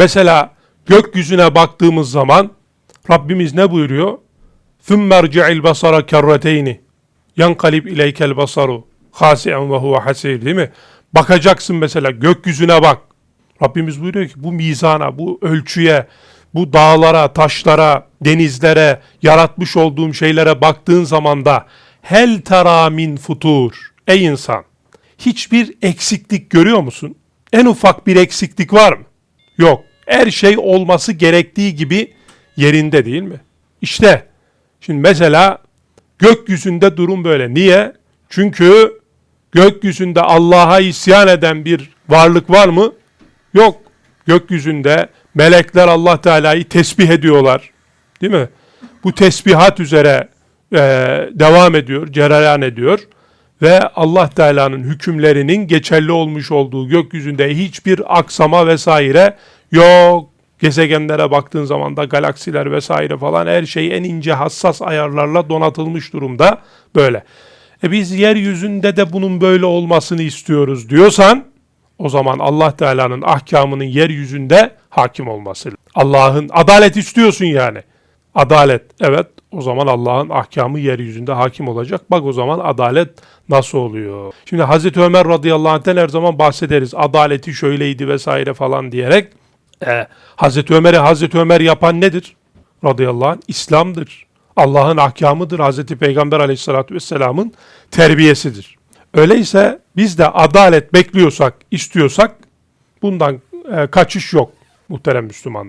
Mesela gökyüzüne baktığımız zaman Rabbimiz ne buyuruyor? ثُمَّ ارْجِعِ الْبَصَرَ كَرَّتَيْنِ يَنْقَلِبْ اِلَيْكَ الْبَصَرُ خَاسِعًا وَهُوَ حَسِيرٌ değil mi? Bakacaksın mesela gökyüzüne bak. Rabbimiz buyuruyor ki bu mizana, bu ölçüye, bu dağlara, taşlara, denizlere, yaratmış olduğum şeylere baktığın zaman da hel tera min futur. Ey insan, hiçbir eksiklik görüyor musun? En ufak bir eksiklik var mı? Yok. Her şey olması gerektiği gibi yerinde değil mi? İşte şimdi mesela gökyüzünde durum böyle. Niye? Çünkü gökyüzünde Allah'a isyan eden bir varlık var mı? Yok. Gökyüzünde melekler Allah Teala'yı tesbih ediyorlar. Değil mi? Bu tesbihat üzere e, devam ediyor, cereyan ediyor ve Allah Teala'nın hükümlerinin geçerli olmuş olduğu gökyüzünde hiçbir aksama vesaire yok. Gezegenlere baktığın zaman da galaksiler vesaire falan her şey en ince hassas ayarlarla donatılmış durumda böyle. E biz yeryüzünde de bunun böyle olmasını istiyoruz diyorsan o zaman Allah Teala'nın ahkamının yeryüzünde hakim olması. Allah'ın adalet istiyorsun yani. Adalet evet o zaman Allah'ın ahkamı yeryüzünde hakim olacak. Bak o zaman adalet nasıl oluyor? Şimdi Hazreti Ömer radıyallahu anh'ten her zaman bahsederiz. Adaleti şöyleydi vesaire falan diyerek. E, Hazreti Ömer'i Hazreti Ömer yapan nedir? Radıyallahu anh İslam'dır. Allah'ın ahkamıdır. Hazreti Peygamber aleyhissalatü vesselamın terbiyesidir. Öyleyse biz de adalet bekliyorsak, istiyorsak bundan e, kaçış yok muhterem Müslümanlar.